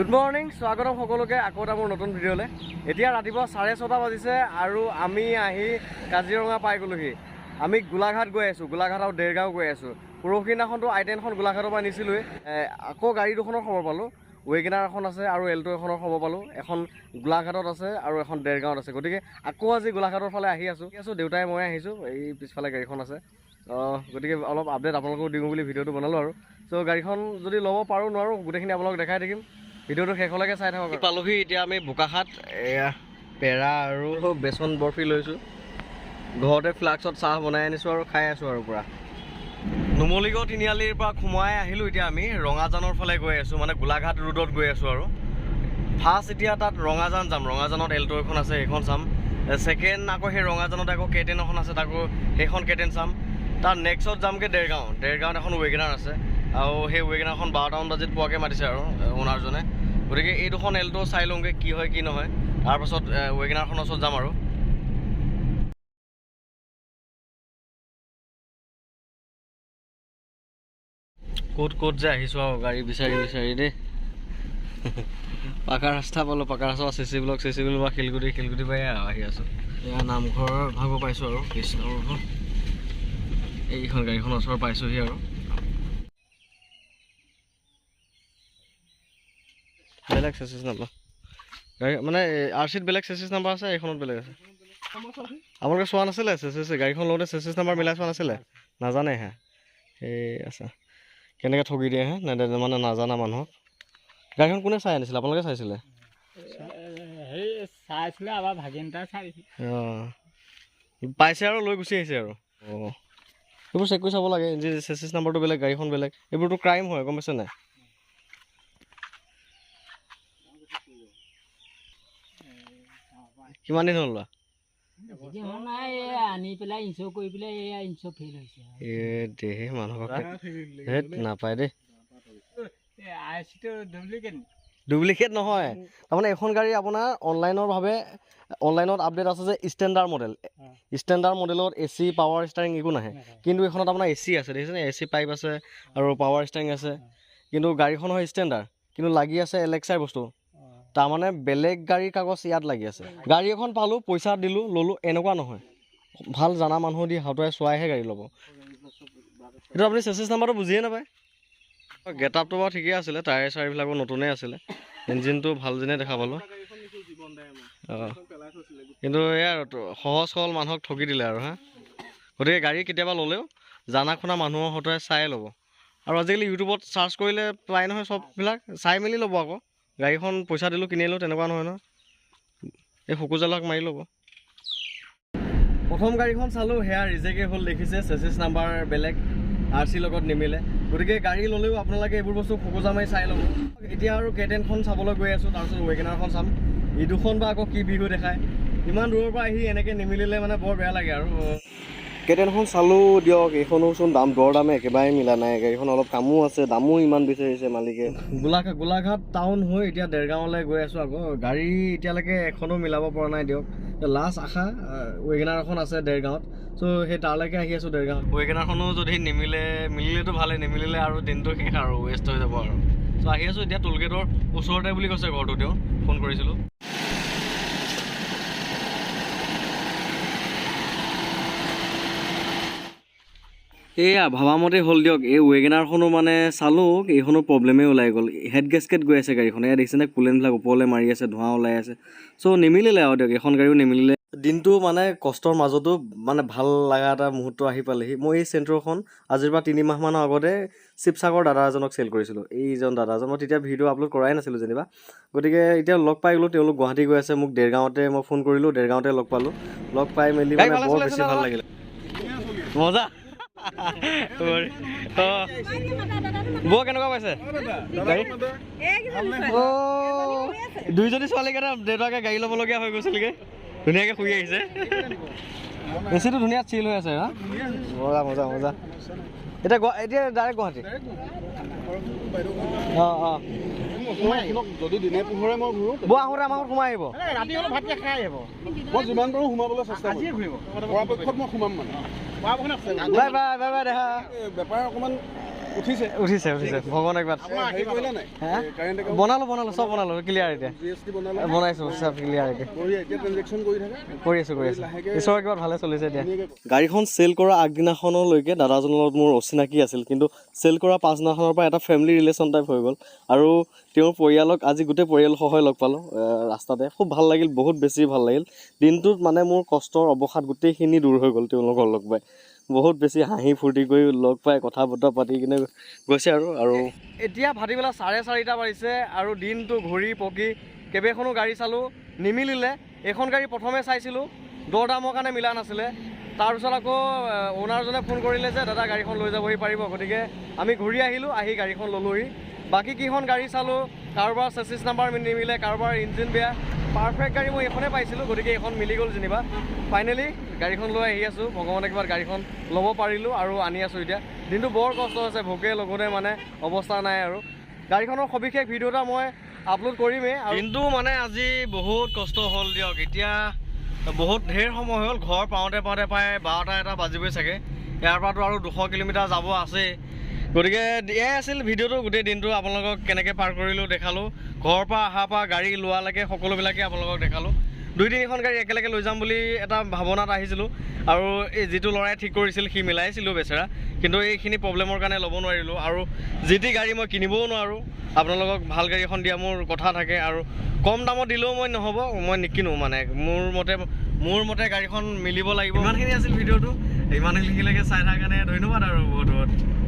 Good morning স্বাগতম সকলোকে। আকৌ এটা মোৰ নতুন ভিডিঅ'লৈ। এতিয়া ৰাতিপুৱা চাৰে ছটা বাজিছে আৰু আমি আহি কাজিৰঙা পাই গ'লোহি আমি গোলাঘাট গৈ আছোঁ গোলাঘাট আৰু দেৰগাঁও গৈ আছোঁ। পৰহিদিনাখনতো আই টেনখন গোলাঘাটৰ পৰা নিছিলোঁৱেই। এ, আকৌ গাড়ী দুখনৰ খবৰ পালোঁ। ৱেগেনাৰ এখন আছে আৰু এল্টো এখনৰ খবৰ পালোঁ। এখন গোলাঘাটত আছে আৰু এখন দেৰগাঁৱত আছে। গতিকে আকৌ আজি গোলাঘাটৰ ফালে আহি আছোঁ। আছোঁ দেউতাই মই আহিছোঁ। এই পিছফালে গাড়ীখন আছে। গতিকে অলপ আপডেট আপোনালোকো দিওঁ বুলি ভিডিঅ'টো বনালোঁ আৰু। চ' গাড়ীখন যদি ল'ব পাৰোঁ নোৱাৰোঁ গোটেইখিনি আপোনালোক দেখাই থাকিম। ভিডিঅ'টো শেষলৈকে চাই থাকক পালোহি এতিয়া আমি বোকাখাট এয়া পেৰা আৰু বেচন বৰফি লৈছোঁ ঘৰতে ফ্লাক্সত চাহ বনাই আনিছোঁ আৰু খাই আছোঁ আৰু পূৰা। নুমলীগড় তিনিআলিৰ পৰা সোমাই আহিলোঁ এতিয়া আমি ৰঙাজানৰ ফালে গৈ আছোঁ মানে গোলাঘাট ৰোডত গৈ আছোঁ আৰু। ফাৰ্ষ্ট এতিয়া তাত ৰঙাজান যাম ৰঙাজানত এল্টো এখন আছে সেইখন চাম। ছেকেণ্ড আকৌ সেই ৰঙাজানত আকৌ কেটেন এখন আছে তাকো সেইখন কেটেন চাম। তাৰ নেক্সটত যামগৈ দেৰগাঁও দেৰগাঁৱত এখন ৱেগেনাৰ আছে। আৰু সেই ৱেগেনাৰখন বাৰটামান বাজিত পোৱাকৈ মাতিছে আৰু অ'নাৰজনে গতিকে এই দুখন এল্টো চাই লওঁগৈ কি হয় কি নহয়। তাৰপাছত ৱেগেনাৰখনৰ ওচৰত যাম আৰু। ক'ত ক'ত যে আহিছোঁ আৰু গাড়ী বিচাৰি বিচাৰি দেই। পাকা ৰাস্তা পালোঁ পাকা ৰাস্তা C C block C C block বা শিলগুটি শিলগুটি পাই আহি আছোঁ। এয়া নামঘৰৰ ভাগো পাইছোঁ আৰু কৃষ্ণৰ ঘৰ। এইখন গাড়ীখনৰ ওচৰত পাইছোঁহি আৰু। বেলেগ চেচিছ নাম্বাৰ মানে আৰ চিত বেলেগ চেচিছ নাম্বাৰ আছে এইখনত বেলেগ আছে আপোনালোকে চোৱা নাছিলে চেচিছ গাড়ীখন লওঁতে চেচিছ নাম্বাৰ মিলাই চোৱা নাছিলে নাজানে হে সেই আছে কেনেকৈ ঠগি দিয়ে হে নেদে মানে নাজানা মানুহক গাড়ীখন কোনে চাই আনিছিলে আপোনালোকে চাইছিল অঁ পাইছে আৰু লৈ গুচি আহিছে আৰু অঁ এইবোৰ চেক কৰি চাব লাগে যে চেচিছ নাম্বাৰটো বেলেগ গাড়ীখন বেলেগ এইবোৰতো ক্ৰাইম হয় গম পাইছে নাই কিমান দিন হ'ল লোৱা বেছি হোৱা নাই এই আনি পেলাই ইঞ্চৰ কৰি পেলাই এয়া ইঞ্চৰ ফেইল হৈছে এ দেহে মানুহক হেত নাপায় দেই। আই চিটো ডুপ্লিকেট নহয়। তাৰমানে এখন গাড়ী আপোনাৰ অনলাইনৰ ভাৱে অনলাইনত আপডেট আছে যে ষ্টেণ্ডাৰ্ড মডেল ষ্টেণ্ডাৰ্ড মডেলত এ চি পাৱাৰ ষ্টাৰিং একো নাহে। কিন্তু এইখনত আপোনাৰ এ চি আছে দেখিছেনে এ চি পাইপ আছে আৰু পাৱাৰ ষ্টাৰিং আছে। কিন্তু গাড়ীখন হয় ষ্টেণ্ডাৰ্ড কিন্তু লাগি আছে এলেক্সাৰ বস্তু। তাৰমানে বেলেগ গাড়ীৰ কাগজ ইয়াত লাগি আছে। গাড়ী এখন পালোঁ পইচা দিলোঁ ল'লোঁ এনেকুৱা নহয়। ভাল জানা মানুহ দি হাতোৱাই চোৱাইহে গাড়ী ল'ব। এইটো আপুনি চেচিছ নাম্বাৰটো বুজিয়ে নাপায়? গেট আপটো বাৰু ঠিকেই আছিলে টায়াৰ চায়াৰবিলাকো নতুনেই আছিলে। ইঞ্জিনটো ভাল যেনে দেখা পালোঁ। অঁ কিন্তু এয়া সহজ সৰল মানুহক ঠগি দিলে আৰু হা? গতিকে গাড়ী কেতিয়াবা ল'লেও জানা শুনা মানুহৰ হতুৱাই চাই ল'ব। আৰু আজিকালি ইউটিউবত চাৰ্চ কৰিলে পায় নহয় চববিলাক চাই মেলি ল'ব আকৌ। গাড়ীখন পইচা দিলোঁ কিনিলোঁ তেনেকুৱা নহয় নহয় এই শুকুজালাক মাৰি ল'ব। প্ৰথম গাড়ীখন চালোঁ সেয়া ৰিজেক্টে হ'ল দেখিছে চেচিছ নাম্বাৰ বেলেগ আৰ চিৰ লগত নিমিলে। গতিকে গাড়ী ল'লেও আপোনালোকে এইবোৰ বস্তু ফুকুজা মাৰি চাই ল'ব। এতিয়া আৰু কেটেনখন চাবলৈ গৈ আছোঁ তাৰপিছত ৱেগেনাৰখন চাম। ই দুখন বা আকৌ কি বিহু দেখায়। ইমান দূৰৰ পৰা আহি এনেকৈ নিমিলিলে মানে বৰ বেয়া লাগে আৰু। কেটেনখন চালোঁ দিয়ক এইখনোচোন দাম দৰ দামে একেবাৰে মিলা নাই গাড়ীখন অলপ কামো আছে দামো ইমান বিচাৰিছে মালিকে। গোলাঘাট গোলাঘাট টাউন হৈ এতিয়া দেৰগাঁৱলৈ গৈ আছোঁ আকৌ গাড়ী এতিয়ালৈকে এখনও মিলাব পৰা নাই দিয়ক। লাষ্ট আশা ৱেগেনাৰ এখন আছে দেৰগাঁৱত চ' সেই তালৈকে আহি আছোঁ দেৰগাঁৱত। ৱেগেনাৰখনো যদি নিমিলে মিলিলেতো ভালেই নিমিলিলে আৰু দিনটো শেষ আৰু ৱেষ্ট হৈ যাব আৰু। চ' আহি আছোঁ এতিয়া টোলগেটৰ ওচৰতে বুলি কৈছে ঘৰটো তেওঁ ফোন কৰিছিলোঁ। এয়া ভবামতে হ'ল দিয়ক এই ৱেগেনাৰখনো মানে চালোঁ এইখনো প্ৰব্লেমেই ওলাই গ'ল। হেড গেছকেট গৈ আছে গাড়ীখন এয়া দেখিছেনে কুলেনবিলাক ওপৰলৈ মাৰি আছে ধোঁৱা ওলাই আছে। চ' নিমিলিলে আৰু দিয়ক এইখন গাড়ীও নিমিলিলে। দিনটো মানে কষ্টৰ মাজতো মানে ভালো লগা এটা মুহূৰ্ত আহি পালেহি। মই এই চেণ্ট্ৰখন আজিৰ পৰা তিনি মাহমানৰ আগতে শিৱসাগৰ দাদা এজনক চেল কৰিছিলোঁ। এইজন দাদাজন মই তেতিয়া ভিডিঅ' আপলোড কৰাই নাছিলোঁ যেনিবা। গতিকে এতিয়া লগ পাই গ'লোঁ তেওঁলোক গুৱাহাটী গৈ আছে মোক দেৰগাঁৱতে মই ফোন কৰিলোঁ দেৰগাঁৱতে লগ পালোঁ। লগ পাই মেলি মানে বৰ বেছি ভালো লাগিলে। মজা। বৌ কেনেকুৱা পাইছে? দুইজনী ছোৱালীকেইটা দেউতাকে গাড়ী ল'বলগীয়া হৈ গৈছিলগৈ। ধুনীয়াকৈ শুই আহিছে। এচিটো ধুনীয়া চিল হৈ আছে মজা মজা মজা। এতিয়া এতিয়া ডাইৰেক্ট গুৱাহাটী? অঁ অঁ। যদি দিনে পোহৰে মই ঘূৰো বৌ আহোঁতে আমাৰ ঘৰত সোমাই আহিব। ৰাতি হ'লে ভাতকে খাই আহিব। মই যিমান পাৰোঁ সোমাবলৈ চেষ্টা কৰিম পৰাপক্ষত মই সোমাম মানে। বেপাৰ অকণমান উঠিছে? উঠিছে উঠিছে। ভগৱান একবাৰ বনালোঁ বনালোঁ চব বনালোঁ ক্লিয়াৰ এতিয়া জি এছ টি বনালা। বনাইছোঁ চব ক্লিয়াৰ এতিয়া কৰি এতিয়া কৰি থাকে। কৰি আছোঁ কৰি আছোঁ। ঈশ্বৰৰ কিবা ভালে চলিছে এতিয়া। গাড়ীখন চেল কৰা আগদিনাখনলৈকে দাদাজনৰ লগত মোৰ অচিনাকি আছিল কিন্তু চেল কৰা পাছদিনাখনৰ পৰা এটা ফেমিলি ৰিলেশ্যন টাইপ হৈ গ'ল। আৰু তেওঁৰ পৰিয়ালক আজি গোটেই পৰিয়ালসহ লগ পালোঁ ৰাস্তাতে। খুব ভালো লাগিল বহুত বেছি ভালো লাগিল। দিনটোত মানে মোৰ কষ্টৰ অৱসাদ গোটেইখিনি দূৰ হৈ গ'ল তেওঁলোকৰ লগ পাই। বহুত বেছি হাঁহি ফূৰ্তি কৰি লগ পাই কথা বতৰা পাতি কিনে গৈছে আৰু আৰু এতিয়া ভাটিবেলা চাৰে চাৰিটা বাজিছে আৰু দিনটো ঘূৰি পকি কেইবাখনো গাড়ী চালোঁ নিমিলিলে। এইখন গাড়ী প্ৰথমে চাইছিলোঁ দৰ দামৰ কাৰণে মিলা নাছিলে। তাৰপিছত আকৌ অ'নাৰজনে ফোন কৰিলে যে দাদা গাড়ীখন লৈ যাবহি পাৰিব? গতিকে আমি ঘূৰি আহিলোঁ আহি গাড়ীখন ল'লোহি। বাকী কেইখন গাড়ী চালোঁ কাৰোবাৰ চেচিছ নাম্বাৰ নিমিলে কাৰোবাৰ ইঞ্জিন বেয়া পাৰফেক্ট গাড়ী মই এইখনেই পাইছিলোঁ গতিকে এইখন মিলি গ'ল যেনিবা। ফাইনেলি গাড়ীখন লৈ আহি আছোঁ ভগৱানে কিবা গাড়ীখন ল'ব পাৰিলোঁ আৰু আনি আছোঁ এতিয়া। দিনটো বৰ কষ্ট হৈছে ভোকে লগতে মানে অৱস্থা নাই আৰু। গাড়ীখনৰ সবিশেষ ভিডিঅ' এটা মই আপলোড কৰিমেই আৰু দিনটো মানে আজি বহুত কষ্ট হ'ল দিয়ক। এতিয়া বহুত ঢেৰ সময় হ'ল ঘৰ পাওঁতে পাওঁতে প্ৰায় বাৰটা এটা বাজিবই চাগে। ইয়াৰ পৰাতো আৰু দুশ কিলোমিটাৰ যাব আছেই। গতিকে এয়াই আছিল ভিডিঅ'টো গোটেই দিনটো আপোনালোকক কেনেকৈ পাৰ কৰিলোঁ দেখালোঁ। ঘৰৰ পৰা অহাৰ পৰা গাড়ী লোৱালৈকে সকলোবিলাকে আপোনালোকক দেখালোঁ। দুই তিনিখন গাড়ী একেলগে লৈ যাম বুলি এটা ভাৱনাত আহিছিলোঁ। আৰু এই যিটো ল'ৰাই ঠিক কৰিছিল সি মিলাইছিলোঁ বেচেৰা। কিন্তু এইখিনি প্ৰব্লেমৰ কাৰণে ল'ব নোৱাৰিলোঁ। আৰু যি টি গাড়ী মই কিনিবও নোৱাৰোঁ আপোনালোকক ভাল গাড়ী এখন দিয়া মোৰ কথা থাকে। আৰু কম দামত দিলেও মই নহ'ব মই নিকিনো মানে। মোৰ মতে মোৰ মতে গাড়ীখন মিলিব লাগিব। ইমানখিনি আছিল ভিডিঅ'টো। ইমানখিনিলৈকে চাই থকাৰ কাৰণে ধন্যবাদ আৰু বহুত বহুত।